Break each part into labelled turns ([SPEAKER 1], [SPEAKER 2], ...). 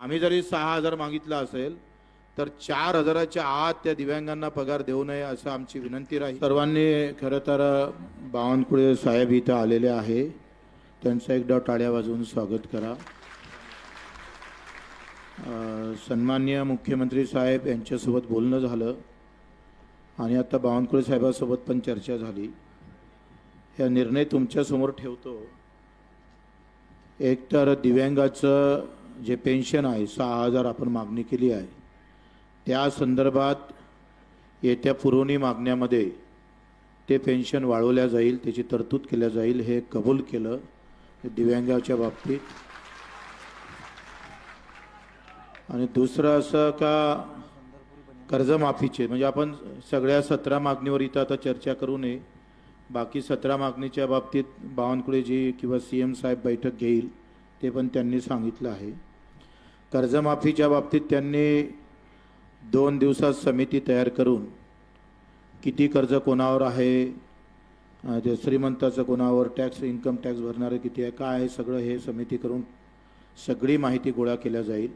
[SPEAKER 1] आम्ही जरी सहा हजार मागितला असेल तर चार हजाराच्या आत त्या दिव्यांगांना पगार देऊ नये असं आमची विनंती राहील. सर्वांनी खरं तर बावनकुळे साहेब इथं आलेले आहे. त्यांचं एकदा टाळ्या वाजवून स्वागत करा. सन्मान्य मुख्यमंत्री साहेब यांच्यासोबत बोलणं झालं. आणि आता बावनकुळे साहेबासोबत पण चर्चा झाली. ह्या निर्णय तुमच्यासमोर ठेवतो. एक तर दिव्यांगाचं जे पेन्शन आहे सहा हजार आपण मागणी केली आहे त्या संदर्भात येत्या पुरवणी मागण्यामध्ये ते पेन्शन वाढवल्या जाईल त्याची तरतूद केल्या जाईल हे कबूल केलं दिव्यांगाच्या बाबतीत. आणि दुसरं असं का कर्जमाफीचे म्हणजे आपण सगळ्या सतरा मागणीवर इथं आता चर्चा करू नये. बाकी सतरा मागणीच्या बाबतीत बावनकुळेजी किंवा सी एम साहेब बैठक घेईल ते पण त्यांनी सांगितलं आहे. कर्जमाफीच्या बाबतीत त्यांनी दोन दिवसात समिती तयार करून किती कर्ज कोणावर आहे ते श्रीमंताचं कोणावर टॅक्स इन्कम टॅक्स भरणारे किती आहे काय आहे सगळं हे समिती करून सगळी माहिती गोळा केल्या जाईल.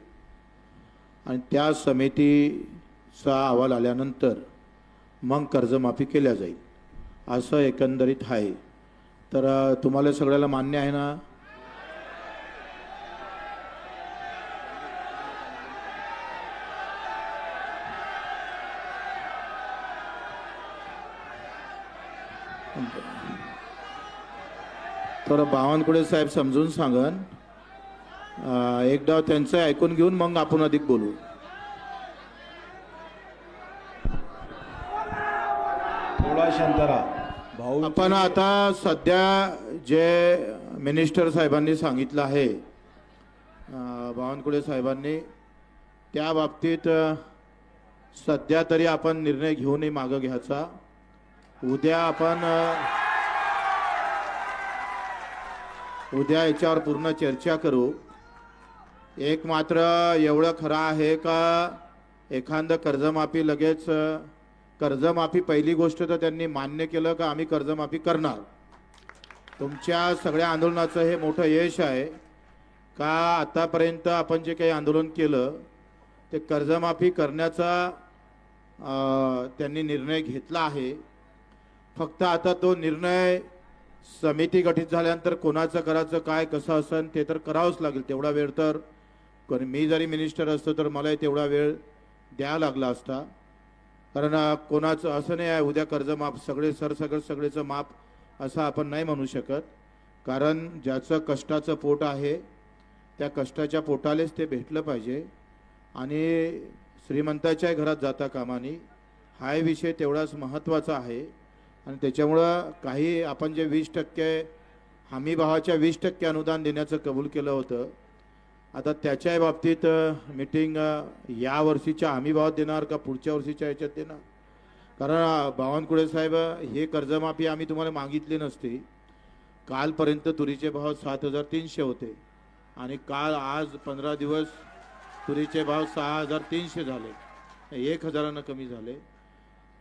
[SPEAKER 1] आणि त्या समितीचा अहवाल आल्यानंतर मग कर्जमाफी केल्या जाईल. असं एकंदरीत आहे. तर तुम्हाला सगळ्याला मान्य आहे ना? तर बावनकुळे साहेब समजून सांगन. एकदा त्यांचं ऐकून घेऊन मग आपण अधिक बोलू.
[SPEAKER 2] थोडा शांत राहा. भाऊ
[SPEAKER 1] आपण आता सध्या जे मिनिस्टर साहेबांनी सांगितलं आहे बावनकुळे साहेबांनी त्या बाबतीत सध्या तरी आपण निर्णय घेऊनही मागं घ्यायचा. उद्या आपण उद्या याच्यावर पूर्ण चर्चा करू. एक मात्र एवढं खरं आहे का एखादं कर्जमाफी लगेच कर्जमाफी पहिली गोष्ट तर त्यांनी मान्य केलं का आम्ही कर्जमाफी करणार. तुमच्या सगळ्या आंदोलनाचं हे मोठं यश आहे का आतापर्यंत आपण जे काही आंदोलन केलं ते कर्जमाफी करण्याचा त्यांनी निर्णय घेतला आहे? फक्त आता तो निर्णय समिती गठीत झाल्यानंतर कोणाचं करायचं काय कसं असन ते तर करावंच लागेल. तेवढा वेळ तर कारण मी जरी मिनिस्टर असतो तर मलाही तेवढा वेळ द्या लागला असता. कारण कोणाचं असं नाही आहे उद्या कर्जमाफ सगळे सरसगळ सगळेचं माप असं आपण नाही म्हणू शकत. कारण ज्याचं कष्टाचं पोट आहे त्या कष्टाच्या पोटालेच ते भेटलं पाहिजे. आणि श्रीमंताच्या घरात जाता कामानी हा विषय तेवढाच महत्त्वाचा आहे. आणि त्याच्यामुळं काही आपण जे वीस टक्के हमी भावाच्या वीस टक्के अनुदान देण्याचं कबूल केलं होतं. आता त्याच्या बाबतीत मीटिंग या वर्षीच्या हमी भावात देणार का पुढच्या वर्षीच्या याच्यात देणार? कारण बावनकुळे साहेब हे कर्जमाफी आम्ही तुम्हाला मागितली नसती. कालपर्यंत तुरीचे भाव सात हजार तीनशे होते. आणि काल आज पंधरा दिवस तुरीचे भाव सहा हजार तीनशे झाले. एक हजारानं कमी झाले.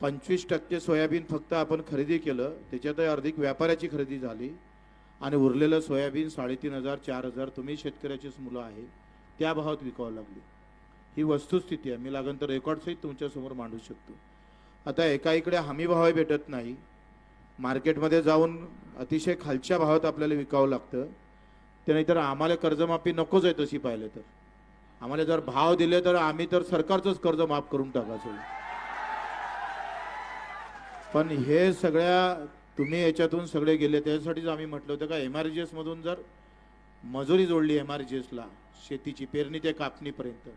[SPEAKER 1] पंचवीस टक्के सोयाबीन फक्त आपण खरेदी केलं त्याच्यात अधिक व्यापाऱ्याची खरेदी झाली. आणि उरलेलं सोयाबीन साडेतीन हजार चार हजार तुम्ही शेतकऱ्याचीच मुलं आहे त्या भावात विकावं लागली. ही वस्तुस्थिती आहे. मी लागन तर रेकॉर्डसहित तुमच्यासमोर मांडू शकतो. आता एका इकडे हमी भाव भेटत नाही. मार्केटमध्ये जाऊन अतिशय खालच्या भावात आपल्याला विकावं लागतं. ते नाहीतर आम्हाला कर्जमाफी नकोच आहे तशी पाहिलं तर. आम्हाला जर भाव दिले तर आम्ही तर सरकारचंच कर्ज माफ करून टाकायचं. पण हे सगळ्या तुम्ही याच्यातून सगळे गेले त्याच्यासाठीच आम्ही म्हटलं होतं का एम आर जी एसमधून जर मजुरी जोडली एम आर जी एसला शेतीची पेरणी ते कापणीपर्यंत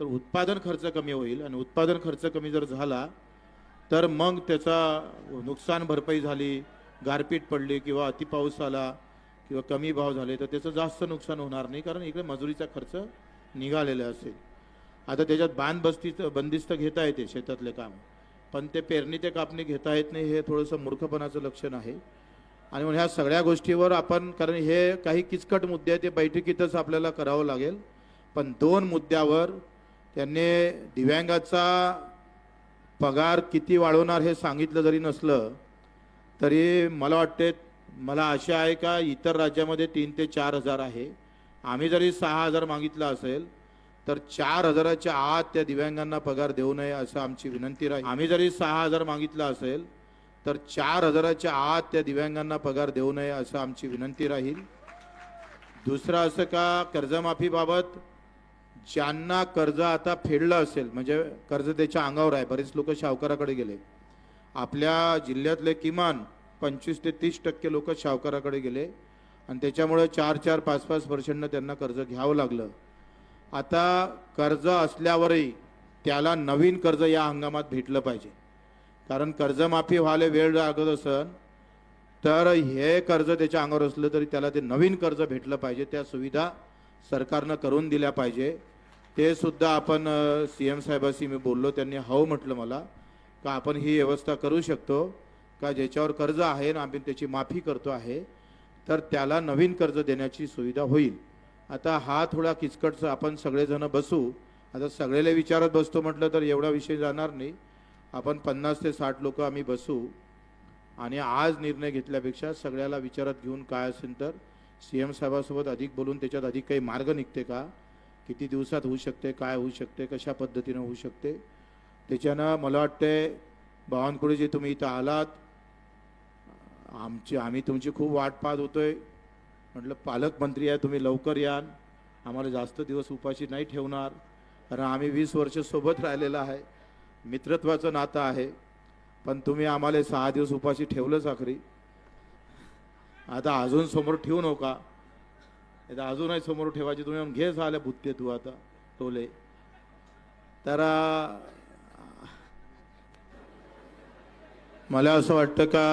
[SPEAKER 1] तर उत्पादन खर्च कमी होईल आणि उत्पादन खर्च कमी जर झाला तर मग त्याचा नुकसान भरपाई झाली गारपीट पडली किंवा अतिपाऊस आला किंवा कमी भाव झाले तर त्याचं जास्त नुकसान होणार नाही कारण इकडे मजुरीचा खर्च निघालेला असेल. आता त्याच्यात बांधबस्तीचं बंदिस्त घेता येते शेतातले काम. पण ते पेरणी ते कापणी घेता येत नाही हे थोडंसं मूर्खपणाचं लक्षण आहे. आणि म्हणून ह्या सगळ्या गोष्टीवर आपण कारण हे काही किचकट मुद्दे आहेत ते बैठकीतच आपल्याला करावं लागेल. पण दोन मुद्द्यावर त्यांनी दिव्यांगाचा पगार किती वाढवणार हे सांगितलं जरी नसलं तरी मला वाटते मला आशा आहे का इतर राज्यामध्ये तीन ते चार हजार आहे. आम्ही जरी सहा हजार मागितलं असेल तर चार हजाराच्या आत त्या दिव्यांगांना पगार देऊ नये असं आमची विनंती राहील. आम्ही जरी सहा हजार मागितला असेल तर चार हजाराच्या आत त्या दिव्यांगांना पगार देऊ नये असं आमची विनंती राहील. दुसरं असं का कर्जमाफीबाबत ज्यांना कर्ज आता फेडलं असेल म्हणजे कर्ज त्याच्या अंगावर आहे बरेच लोक सावकाराकडे गेले. आपल्या जिल्ह्यातले किमान पंचवीस ते तीस टक्के लोक सावकाराकडे गेले. आणि त्याच्यामुळे चार चार पाच पाच पर्सेंटनं त्यांना कर्ज घ्यावं लागलं. आता कर्ज असल्यावरही त्याला नवीन कर्ज या हंगामात भेटलं पाहिजे. कारण कर्जमाफी व्हायला वेळ लागत असन तर हे कर्ज त्याच्या अंगावर असलं तरी त्याला ते नवीन कर्ज भेटलं पाहिजे. त्या सुविधा सरकारनं करून दिल्या पाहिजे. ते सुद्धा आपण सी एम साहेबाशी मी बोललो त्यांनी हो म्हटलं मला का आपण ही व्यवस्था करू शकतो का ज्याच्यावर कर्ज आहे ना आम्ही त्याची माफी करतो आहे तर त्याला नवीन कर्ज देण्याची सुविधा होईल. आता हा थोडा किचकटचा आपण सगळेजण बसू. आता सगळेला विचारत बसतो म्हटलं तर एवढा विषय जाणार नाही. आपण पन्नास ते साठ लोक आम्ही बसू. आणि आज निर्णय घेतल्यापेक्षा सगळ्याला विचारात घेऊन काय असेल तर सी एम साहेबासोबत अधिक बोलून त्याच्यात अधिक काही मार्ग निघते का? किती दिवसात होऊ शकते काय होऊ शकते कशा पद्धतीनं होऊ शकते? त्याच्यानं मला वाटते बावनकुळे जे तुम्ही इथं आलात. आमची आम्ही तुमची खूप वाट पाहत होतोय. म्हटलं पालकमंत्री आहे तुम्ही लवकर याल. आम्हाला जास्त दिवस उपाशी नाही ठेवणार. कारण आम्ही वीस वर्ष सोबत राहिलेलं आहे. मित्रत्वाचं नातं आहे. पण तुम्ही आम्हाला सहा दिवस उपाशी ठेवलंच आखरी आता अजून समोर ठेवू नका. आता अजूनही समोर ठेवायची. तुम्ही घे झाल्या बुत्ते तू आता टोले. तर मला असं वाटतं का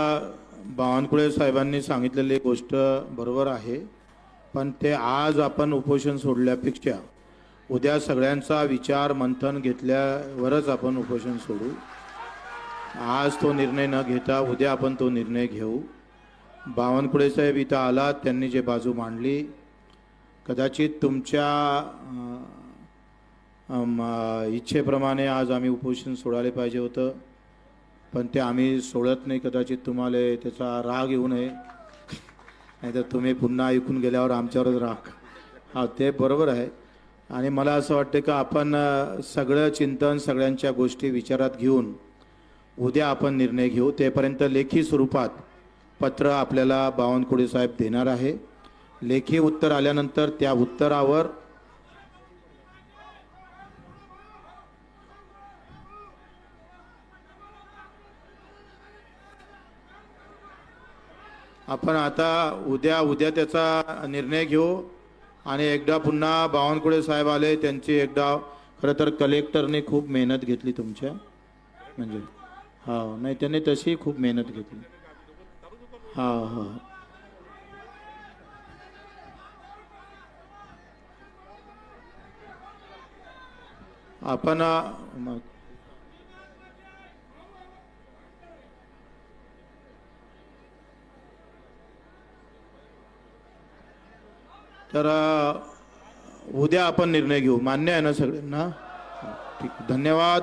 [SPEAKER 1] बावनकुळे साहेबांनी सांगितलेली गोष्ट बरोबर आहे. पण ते आज आपण उपोषण सोडल्यापेक्षा उद्या सगळ्यांचा विचार मंथन घेतल्यावरच आपण उपोषण सोडू. आज तो निर्णय न घेता उद्या आपण तो निर्णय घेऊ. बावनकुळे साहेब इथं आला त्यांनी जे बाजू मांडली. कदाचित तुमच्या इच्छेप्रमाणे आज आम्ही उपोषण सोडायला पाहिजे होतं. पण ते आम्ही सोडत नाही कदाचित तुम्हाला त्याचा राग येऊ नये. नाहीतर तुम्ही पुन्हा ऐकून गेल्यावर आमच्यावरच राग. हा ते बरोबर आहे. आणि मला असं वाटतं का आपण सगळं चिंतन सगळ्यांच्या गोष्टी विचारात घेऊन उद्या आपण निर्णय घेऊ. तेपर्यंत लेखी स्वरूपात पत्र आपल्याला बावनकुळे साहेब देणार आहे. लेखी उत्तर आल्यानंतर त्या उत्तरावर आपण आता उद्या उद्या त्याचा निर्णय घेऊ. आणि एकदा पुन्हा बावनकुळे साहेब आले त्यांची एकदा खरं तर कलेक्टरने खूप मेहनत घेतली तुमच्या. म्हणजे हा नाही त्यांनी तशी खूप मेहनत घेतली. हा हा आपण तर उद्या आपण निर्णय घेऊ. मान्य आहे ना सगळ्यांना? ठीक. धन्यवाद.